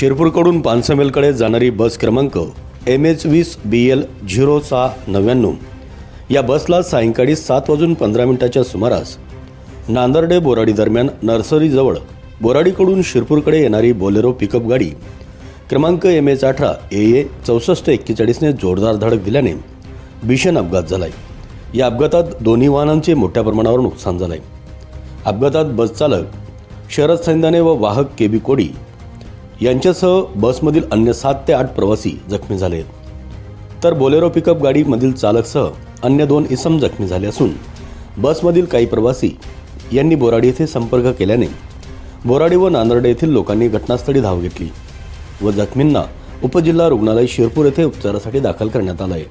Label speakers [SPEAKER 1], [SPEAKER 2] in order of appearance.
[SPEAKER 1] शिरपूरकडून पानसमेलकडे जाणारी बस क्रमांक M H वीस बी एल झिरो सहा नव्याण्णव. या बसला सायंकाळी सात वाजून पंधरा मिनिटाच्या सुमारास नांदर्डे बोराडी दरम्यान नर्सरीजवळ बोराडीकडून शिरपूरकडे येणारी बोलेरो पिकअप गाडी क्रमांक एम एच अठरा ए ए चौसष्ट एक्केचाळीसने जोरदार धडक दिल्याने भीषण अपघात झालाय. या अपघातात दोन्ही वाहनांचे मोठ्या प्रमाणावर नुकसान झालंय. अपघातात बस चालक शरद सैंदाने व वाहक के बी कोडी यांच्यासह बसमधील अन्य सात ते आठ प्रवासी जखमी झाले आहेत. तर बोलेरो पिकअप गाडीमधील चालकसह अन्य दोन इसम जखमी झाले असून बसमधील काही प्रवासी यांनी बोराडी येथे संपर्क केल्याने बोराडी व नांदर्डे येथील लोकांनी घटनास्थळी धाव घेतली व जखमींना उपजिल्हा रुग्णालय शिरपूर येथे उपचारासाठी दाखल करण्यात आलं आहे.